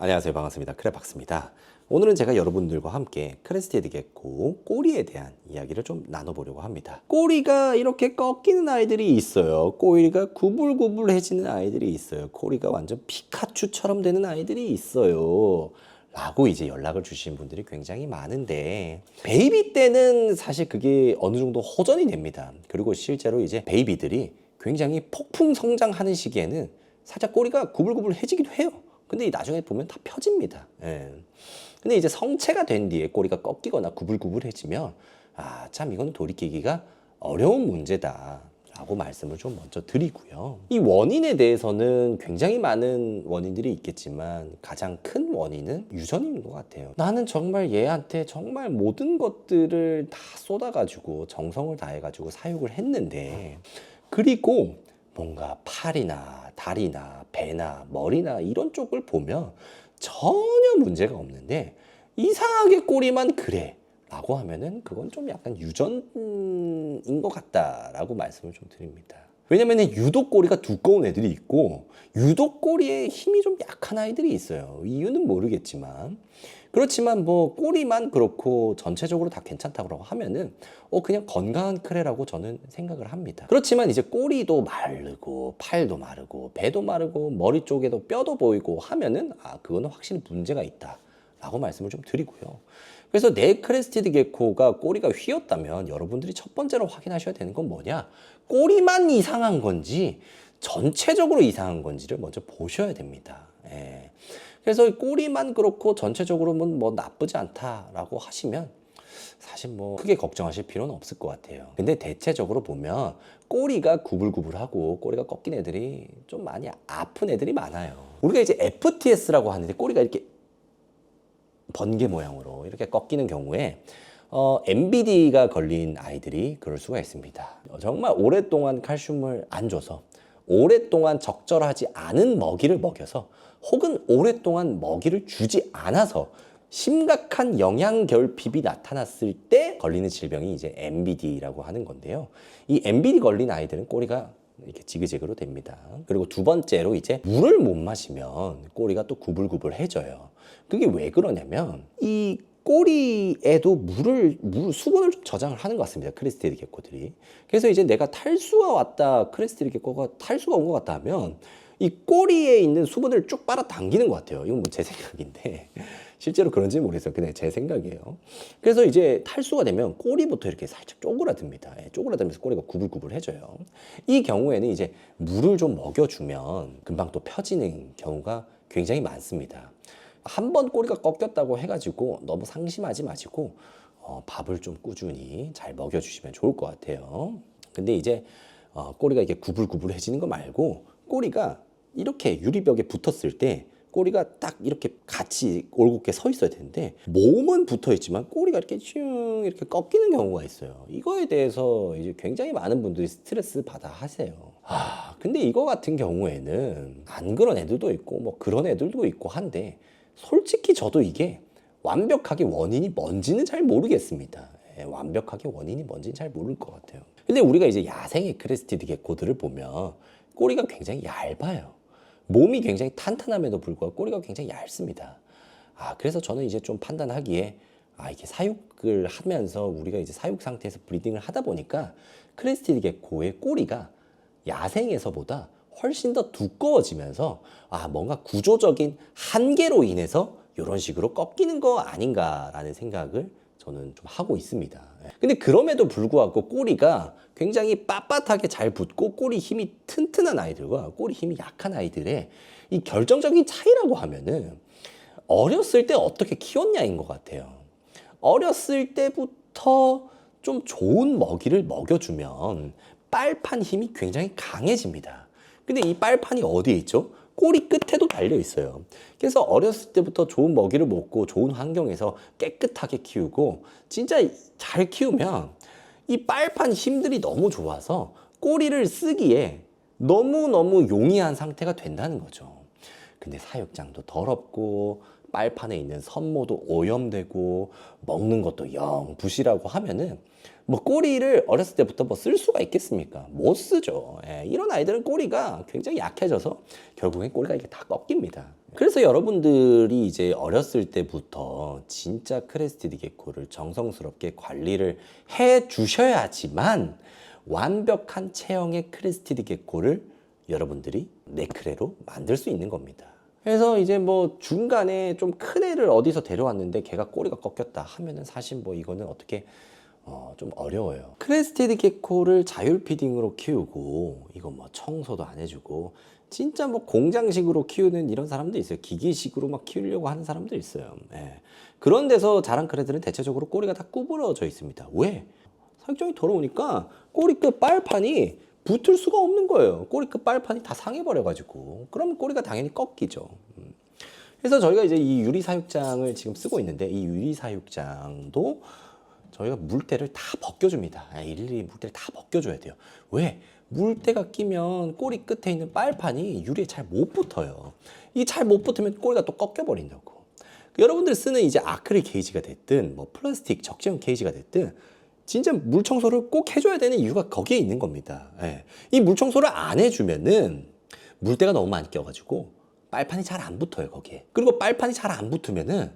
안녕하세요. 반갑습니다. 크레박스입니다. 오늘은 제가 여러분들과 함께 크레스티드 개코 꼬리에 대한 이야기를 좀 나눠보려고 합니다. 꼬리가 이렇게 꺾이는 아이들이 있어요. 꼬리가 구불구불해지는 아이들이 있어요. 꼬리가 완전 피카츄처럼 되는 아이들이 있어요. 라고 이제 연락을 주신 분들이 굉장히 많은데 베이비 때는 사실 그게 어느 정도 호전이 됩니다. 그리고 실제로 이제 베이비들이 굉장히 폭풍 성장하는 시기에는 살짝 꼬리가 구불구불해지기도 해요 근데 이 나중에 보면 다 펴집니다. 예. 근데 이제 성체가 된 뒤에 꼬리가 꺾이거나 구불구불해지면 아, 참 이건 돌이키기가 어려운 문제다. 라고 말씀을 좀 먼저 드리고요. 이 원인에 대해서는 굉장히 많은 원인들이 있겠지만 가장 큰 원인은 유전인 것 같아요. 나는 정말 얘한테 정말 모든 것들을 다 쏟아가지고 정성을 다해가지고 사육을 했는데 그리고 뭔가 팔이나 다리나 배나 머리나 이런 쪽을 보면 전혀 문제가 없는데 이상하게 꼬리만 그래 라고 하면은 그건 좀 약간 유전인 것 같다라고 말씀을 좀 드립니다. 왜냐면 유독 꼬리가 두꺼운 애들이 있고 유독 꼬리에 힘이 좀 약한 아이들이 있어요. 이유는 모르겠지만 그렇지만 뭐 꼬리만 그렇고 전체적으로 다 괜찮다고 하면은 어 그냥 건강한 크레라고 저는 생각을 합니다. 그렇지만 이제 꼬리도 마르고 팔도 마르고 배도 마르고 머리 쪽에도 뼈도 보이고 하면은 아 그거는 확실히 문제가 있다 라고 말씀을 좀 드리고요. 그래서 내 크레스티드 게코가 꼬리가 휘었다면 여러분들이 첫 번째로 확인하셔야 되는 건 뭐냐? 꼬리만 이상한 건지 전체적으로 이상한 건지를 먼저 보셔야 됩니다. 예. 그래서 꼬리만 그렇고 전체적으로는 뭐 나쁘지 않다라고 하시면 사실 뭐 크게 걱정하실 필요는 없을 것 같아요. 근데 대체적으로 보면 꼬리가 구불구불하고 꼬리가 꺾인 애들이 좀 많이 아픈 애들이 많아요. 우리가 이제 FTS라고 하는데 꼬리가 이렇게 번개 모양으로 이렇게 꺾이는 경우에 어, MBD가 걸린 아이들이 그럴 수가 있습니다. 어, 정말 오랫동안 칼슘을 안 줘서 오랫동안 적절하지 않은 먹이를 먹여서 혹은 오랫동안 먹이를 주지 않아서 심각한 영양 결핍이 나타났을 때 걸리는 질병이 이제 MBD라고 하는 건데요. 이 MBD 걸린 아이들은 꼬리가 이렇게 지그재그로 됩니다. 그리고 두 번째로 이제 물을 못 마시면 꼬리가 또 구불구불해져요. 그게 왜 그러냐면 이 꼬리에도 물을 물 수분을 좀 저장을 하는 것 같습니다. 크레스티드 개코들이. 그래서 이제 내가 탈수가 왔다 크레스티드 개코가 탈수가 온 것 같다 하면 이 꼬리에 있는 수분을 쭉 빨아당기는 것 같아요. 이건 뭐 제 생각인데 실제로 그런지 모르겠어요. 그냥 제 생각이에요. 그래서 이제 탈수가 되면 꼬리부터 이렇게 살짝 쪼그라듭니다. 예, 쪼그라들면서 꼬리가 구불구불해져요. 이 경우에는 이제 물을 좀 먹여주면 금방 또 펴지는 경우가 굉장히 많습니다. 한 번 꼬리가 꺾였다고 해가지고 너무 상심하지 마시고 어, 밥을 좀 꾸준히 잘 먹여주시면 좋을 것 같아요. 근데 이제 어, 꼬리가 이게 구불구불해지는 거 말고 꼬리가 이렇게 유리벽에 붙었을 때 꼬리가 딱 이렇게 같이 올곧게 서 있어야 되는데 몸은 붙어 있지만 꼬리가 이렇게 슝 이렇게 꺾이는 경우가 있어요. 이거에 대해서 이제 굉장히 많은 분들이 스트레스 받아 하세요. 아, 근데 이거 같은 경우에는 안 그런 애들도 있고 뭐 그런 애들도 있고 한데 솔직히 저도 이게 완벽하게 원인이 뭔지는 잘 모르겠습니다. 예, 완벽하게 원인이 뭔지는 잘 모를 것 같아요. 근데 우리가 이제 야생의 크레스티드 게코들을 보면 꼬리가 굉장히 얇아요. 몸이 굉장히 탄탄함에도 불구하고 꼬리가 굉장히 얇습니다. 아, 그래서 저는 이제 좀 판단하기에 아, 이게 사육을 하면서 우리가 이제 사육 상태에서 브리딩을 하다 보니까 크레스티드 게코의 꼬리가 야생에서보다 훨씬 더 두꺼워지면서 아, 뭔가 구조적인 한계로 인해서 이런 식으로 꺾이는 거 아닌가라는 생각을 저는 좀 하고 있습니다. 예. 근데 그럼에도 불구하고 꼬리가 굉장히 빳빳하게 잘 붙고 꼬리 힘이 튼튼한 아이들과 꼬리 힘이 약한 아이들의 이 결정적인 차이라고 하면은 어렸을 때 어떻게 키웠냐인 것 같아요. 어렸을 때부터 좀 좋은 먹이를 먹여주면 빨판 힘이 굉장히 강해집니다. 근데 이 빨판이 어디에 있죠? 꼬리 끝에도 달려 있어요. 그래서 어렸을 때부터 좋은 먹이를 먹고 좋은 환경에서 깨끗하게 키우고 진짜 잘 키우면 이 빨판 힘들이 너무 좋아서 꼬리를 쓰기에 너무너무 용이한 상태가 된다는 거죠. 근데 사육장도 더럽고 빨판에 있는 선모도 오염되고 먹는 것도 영 부실하고 하면은 뭐 꼬리를 어렸을 때부터 뭐 쓸 수가 있겠습니까? 못 쓰죠. 예, 이런 아이들은 꼬리가 굉장히 약해져서 결국엔 꼬리가 이렇게 다 꺾입니다. 그래서 여러분들이 이제 어렸을 때부터 진짜 크레스티드 게코를 정성스럽게 관리를 해 주셔야지만 완벽한 체형의 크레스티드 게코를 여러분들이 네크레로 만들 수 있는 겁니다. 그래서 이제 뭐 중간에 좀 큰 애를 어디서 데려왔는데 걔가 꼬리가 꺾였다 하면은 사실 뭐 이거는 어떻게 어, 좀 어려워요. 크레스티드 게코를 자율 피딩으로 키우고 이거 뭐 청소도 안 해주고 진짜 뭐 공장식으로 키우는 이런 사람도 있어요. 기계식으로 막 키우려고 하는 사람도 있어요. 예. 그런 데서 자란 크레들은 대체적으로 꼬리가 다 구부러져 있습니다. 왜? 사육장이 더러우니까 꼬리 끝 빨판이 붙을 수가 없는 거예요. 꼬리 끝 빨판이 다 상해버려가지고. 그러면 꼬리가 당연히 꺾이죠. 음. 그래서 저희가 이제 이 유리 사육장을 지금 쓰고 있는데 이 유리 사육장도 저희가 물때를 다 벗겨줍니다. 아, 일일이 물때를 다 벗겨줘야 돼요. 왜? 물때가 끼면 꼬리 끝에 있는 빨판이 유리에 잘 못 붙어요. 이 잘 못 붙으면 꼬리가 또 꺾여버린다고. 여러분들 쓰는 이제 아크릴 케이지가 됐든 뭐 플라스틱 적재형 케이지가 됐든 진짜 물 청소를 꼭 해줘야 되는 이유가 거기에 있는 겁니다. 예. 이물 청소를 안 해주면은 물때가 너무 많이 껴가지고 빨판이 잘 안 붙어요 거기에. 그리고 빨판이 잘 안 붙으면은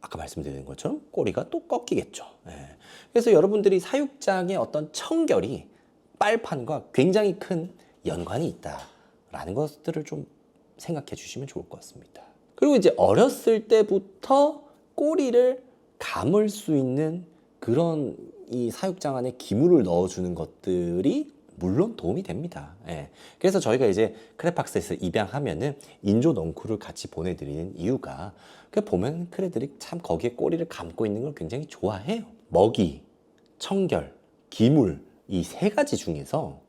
아까 말씀드린 것처럼 꼬리가 또 꺾이겠죠. 예. 그래서 여러분들이 사육장의 어떤 청결이 빨판과 굉장히 큰 연관이 있다라는 것들을 좀 생각해 주시면 좋을 것 같습니다. 그리고 이제 어렸을 때부터 꼬리를 감을 수 있는 그런 이 사육장 안에 기물을 넣어주는 것들이 물론 도움이 됩니다. 예. 그래서 저희가 이제 크레팍스에서 입양하면은 인조 넝쿨을 같이 보내드리는 이유가 그 보면 크레들이 참 거기에 꼬리를 감고 있는 걸 굉장히 좋아해요. 먹이, 청결, 기물 이 세 가지 중에서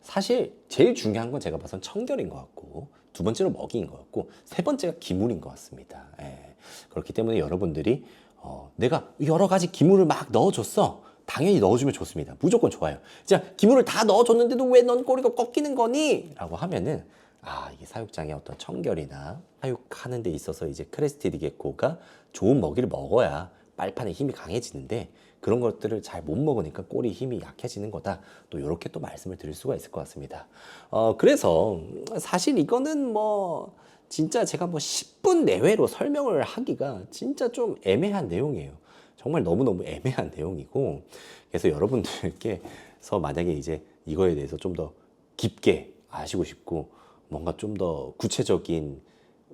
사실 제일 중요한 건 제가 봐선 청결인 것 같고 두 번째로 먹이인 것 같고 세 번째가 기물인 것 같습니다. 예. 그렇기 때문에 여러분들이 어, 내가 여러 가지 기물을 막 넣어줬어. 당연히 넣어주면 좋습니다. 무조건 좋아요. 자, 기물을 다 넣어줬는데도 왜 넌 꼬리가 꺾이는 거니? 라고 하면은 아, 이게 사육장의 어떤 청결이나 사육하는 데 있어서 이제 크레스티드 게코가 좋은 먹이를 먹어야 빨판에 힘이 강해지는데 그런 것들을 잘 못 먹으니까 꼬리 힘이 약해지는 거다. 또 이렇게 또 말씀을 드릴 수가 있을 것 같습니다. 어, 그래서 사실 이거는 뭐 진짜 제가 뭐 10분 내외로 설명을 하기가 진짜 좀 애매한 내용이에요. 정말 너무너무 애매한 내용이고 그래서 여러분들께서 만약에 이제 이거에 대해서 좀 더 깊게 아시고 싶고 뭔가 좀 더 구체적인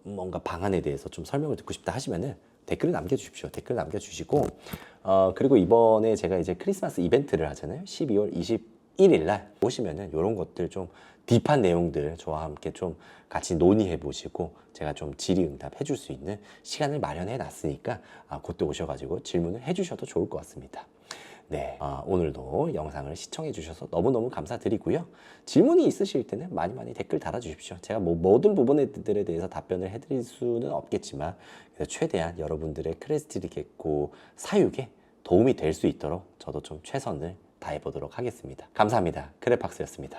뭔가 방안에 대해서 좀 설명을 듣고 싶다 하시면은 댓글을 남겨주십시오. 댓글 남겨주시고 어 그리고 이번에 제가 이제 크리스마스 이벤트를 하잖아요. 12월 21일 날 오시면은 이런 것들 좀 딥한 내용들 저와 함께 좀 같이 논의해 보시고 제가 좀 질의응답 해줄 수 있는 시간을 마련해 놨으니까 아, 그때 오셔가지고 질문을 해주셔도 좋을 것 같습니다. 네, 아, 오늘도 영상을 시청해 주셔서 너무너무 감사드리고요. 질문이 있으실 때는 많이 많이 댓글 달아주십시오. 제가 뭐 모든 부분들에 대해서 답변을 해드릴 수는 없겠지만 최대한 여러분들의 크레스티드 게코 사육에 도움이 될 수 있도록 저도 좀 최선을 다 해 보도록 하겠습니다. 감사합니다. 크레팍스였습니다.